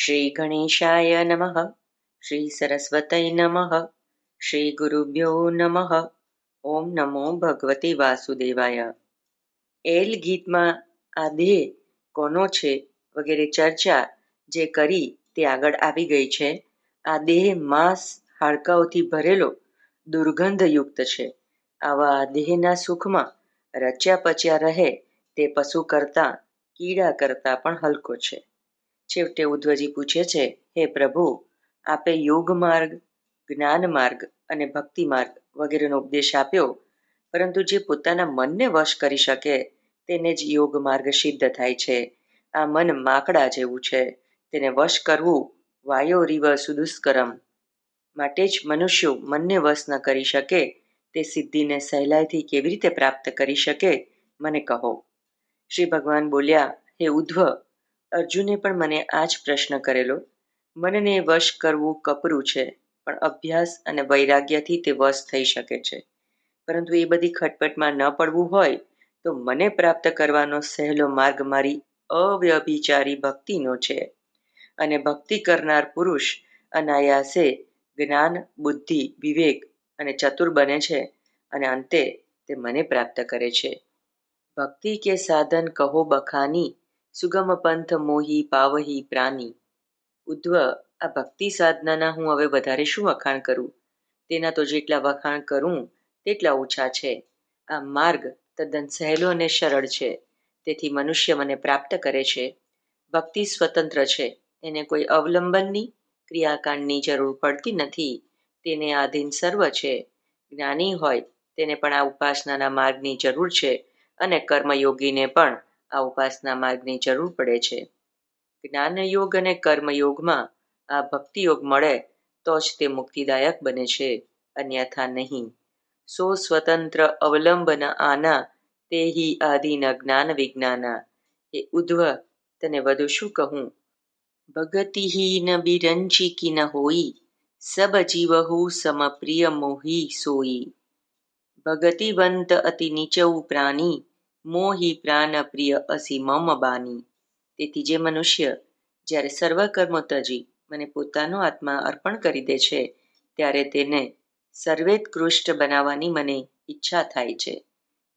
શ્રી ગણેશાય નમઃ શ્રી સરસ્વતય નમઃ શ્રી ગુરુભ્યો નમઃ ઓમ નમો ભગવતે વાસુદેવાય એલ ગીતમાં આ દેહ કોનો છે વગેરે ચર્ચા જે કરી તે આગળ આવી ગઈ છે આ દેહ માંસ હાડકાઓથી ભરેલો દુર્ગંધયુક્ત છે આવા દેહના સુખમાં રચ્યા પચ્યા રહે તે પશુ કરતાં કીડા કરતાં પણ હલકો છે છેવટે ઉદ્ધવજી પૂછે છે, હે પ્રભુ, આપે યોગ માર્ગ, જ્ઞાન માર્ગ અને ભક્તિ માર્ગ વગેરેનો ઉપદેશ આપ્યો? પરંતુ જે પોતાના મનને વશ કરી શકે, તેને જ યોગ માર્ગ સિદ્ધ થાય છે. આ મન માકડા જેવું છે. તેને વશ કરવું વાયો રીવ સુદુષ્કરમ. માટે જ મનુષ્યો મનને વશ ન કરી શકે, તે સિદ્ધિને સહેલાઈથી કેવી રીતે પ્રાપ્ત કરી શકે, મને કહો. શ્રી ભગવાન બોલ્યા, હે ઉદ્ધવ અર્જુને પણ મને આ જ પ્રશ્ન કરેલો. મનને વશ કરવું કપરું છે, પણ અભ્યાસ અને વૈરાગ્યથી તે વશ થઈ શકે છે. પરંતુ એ બધી ખટપટમાં ન પડવું હોય, તો મને પ્રાપ્ત કરવાનો સહેલો માર્ગ મારી અવ્યભિચારી ભક્તિનો છે. અને ભક્તિ કરનાર પુરુષ અનાયાસે જ્ઞાન, બુદ્ધિ, વિવેક અને ચતુર બને છે અને અંતે તે મને પ્રાપ્ત કરે છે. ભક્તિ કે સાધન કહો બખાની સુગમ પંથ મોહી, પાવહી, પ્રાણી, ઉદ્ધવ, આ ભક્તિ સાધનાના હું હવે વધારે શું વખાણ કરું? તેના તો જેટલા વખાણ કરું, તેટલા ઓછા છે. આ માર્ગ તદ્દન સહેલો અને સરળ છે. તેથી મનુષ્ય મને પ્રાપ્ત કરે છે. ભક્તિ સ્વતંત્ર છે. એને કોઈ અવલંબનની ક્રિયાકાંડની જરૂર પડતી નથી. તેને આધીન સર્વ છે. જ્ઞાની હોય તેને પણ આ ઉપાસનાના માર્ગની જરૂર છે અને કર્મયોગીને પણ આ ઉપાસના માર્ગની જરૂર પડે છે. જ્ઞાનયોગ અને કર્મયોગમાં આ ભક્તિયોગ મળે તો જ તે મુક્તિદાયક બને છે, અન્યથા નહીં. સો સ્વતંત્ર અવલંબન આના તે હિ આદિન જ્ઞાન વિજ્ઞાના. એ ઉદ્ધવ, તને વધુ શું કહું? ભગતિહીન ન કી ન હોઈ, સબ જીવહુ સમપ્રિય મોહી સોઈ. ભગતિવંત અતિ નીચવું પ્રાણી મોહી પ્રાણ પ્રિય અસી મમ બાની. તેથી જે મનુષ્ય જ્યારે સર્વ તજી મને પોતાનો આત્મા અર્પણ કરી દે છે, ત્યારે તેને સર્વેત્કૃષ્ટ બનાવવાની મને ઈચ્છા થાય છે.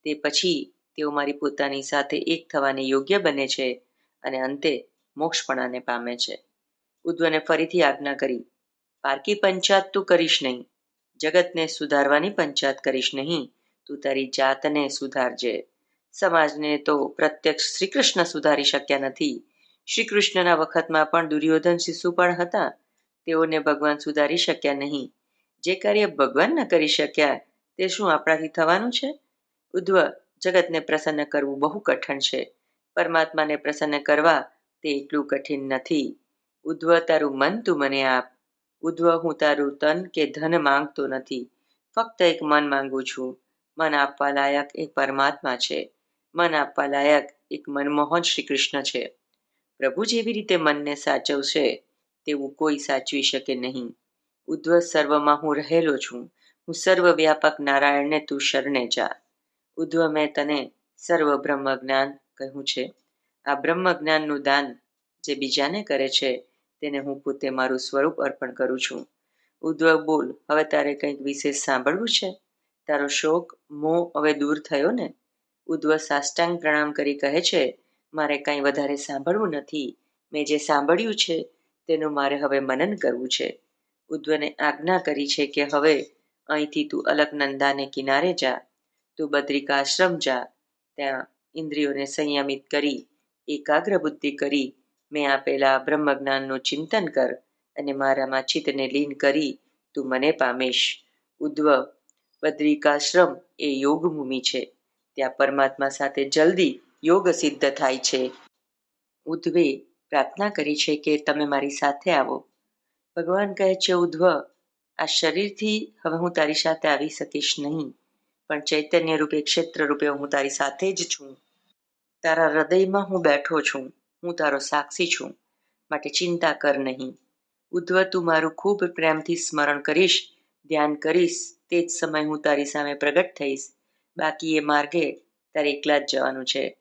તે પછી તેઓ મારી પોતાની સાથે એક થવાને યોગ્ય બને છે અને અંતે મોક્ષપણાને પામે છે. ઉદ્ધવને ફરીથી આજ્ઞા કરી, પારકી પંચાત તું કરીશ નહીં. જગતને સુધારવાની પંચાત કરીશ નહીં. તું તારી જાતને સુધારજે. સમાજને તો પ્રત્યક્ષ શ્રીકૃષ્ણ સુધારી શક્યા નથી. શ્રી કૃષ્ણના વખતમાં પણ દુર્યોધન શિશુ પણ હતા. તેઓને ભગવાન સુધારી શક્યા નહીં. જે કાર્ય ભગવાન ન કરી શક્યા, તે શું આપણાથી થવાનું છે? ઉદ્ધવ, જગતને પ્રસન્ન કરવું બહુ કઠણ છે. પરમાત્માને પ્રસન્ન કરવા તે એટલું કઠિન નથી. ઉદ્ધવ, તારું મન તું મને આપ. ઉદ્ધવ, હું તારું તન કે ધન માંગતો નથી. ફક્ત એક મન માંગુ છું. મન આપવા લાયક એ પરમાત્મા છે. મન આપવા લાયક એક મનમોહન શ્રી કૃષ્ણ છે. પ્રભુ જેવી રીતે મનને સાચવશે, તેવું કોઈ સાચવી શકે નહીં. ઉદ્ધવ સર્વમાં હું રહેલો છું. હું સર્વ વ્યાપક નારાયણને તું શરણે જા. ઉદ્ધવ, મેં તને સર્વ બ્રહ્મ જ્ઞાન કહ્યું છે. આ બ્રહ્મ જ્ઞાનનું દાન જે બીજાને કરે છે, તેને હું પોતે મારું સ્વરૂપ અર્પણ કરું છું. ઉદ્ધવ, બોલ, હવે તારે કંઈક વિશેષ સાંભળવું છે? તારો શોક, મોહ હવે દૂર થયો ને? ઉદ્ધવ સાષ્ટાંગ પ્રણામ કરી કહે છે, મારે કાંઈ વધારે સાંભળવું નથી. મેં જે સાંભળ્યું છે, તેનું મારે હવે મનન કરવું છે. ઉદ્ધવને આજ્ઞા કરી છે કે, હવે અહીંથી તું અલકનંદાને કિનારે જા. તું બદ્રિકાશ્રમ જા. ત્યાં ઇન્દ્રિયોને સંયમિત કરી, એકાગ્ર બુદ્ધિ કરી. મેં આપેલા બ્રહ્મજ્ઞાનનું ચિંતન કર અને મારામાં ચિત્તને લીન કરી. તું મને પામીશ. ઉદ્ધવ, બદ્રિકાશ્રમ એ યોગભૂમિ છે. ત્યાં પરમાત્મા સાથે જલ્દી યોગ સિદ્ધ થાય છે. ઉદ્ધવે પ્રાર્થના કરી છે કે તમે મારી સાથે આવો. ભગવાન કહે છે, ઉદ્ધવ, આ શરીરથી હવે હું તારી સાથે આવી શકીશ નહીં, પણ ચૈતન્ય રૂપે, ક્ષેત્ર રૂપે હું તારી સાથે જ છું. તારા હૃદયમાં હું બેઠો છું, હું તારો સાક્ષી છું, માટે ચિંતા કર નહીં. ઉદ્ધવ, તું મારું ખૂબ પ્રેમથી સ્મરણ કરીશ, ધ્યાન કરીશ, તે જ સમય હું તારી સામે પ્રગટ થઈશ. બાકી એ માર્ગે તારે એકલા જ જવાનું છે.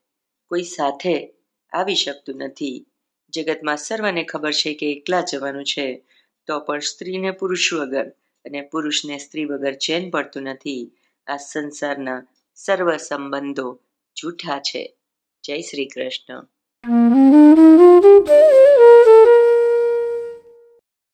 કોઈ સાથે આવી શકતું નથી. જગતમાં સર્વને ખબર છે કે એકલા જવાનું છે. તો પણ સ્ત્રીને પુરુષ વગર અને પુરુષને સ્ત્રી વગર ચેન પડતું નથી. આ સંસારના સર્વ સંબંધો જૂઠા છે. જય શ્રી કૃષ્ણ.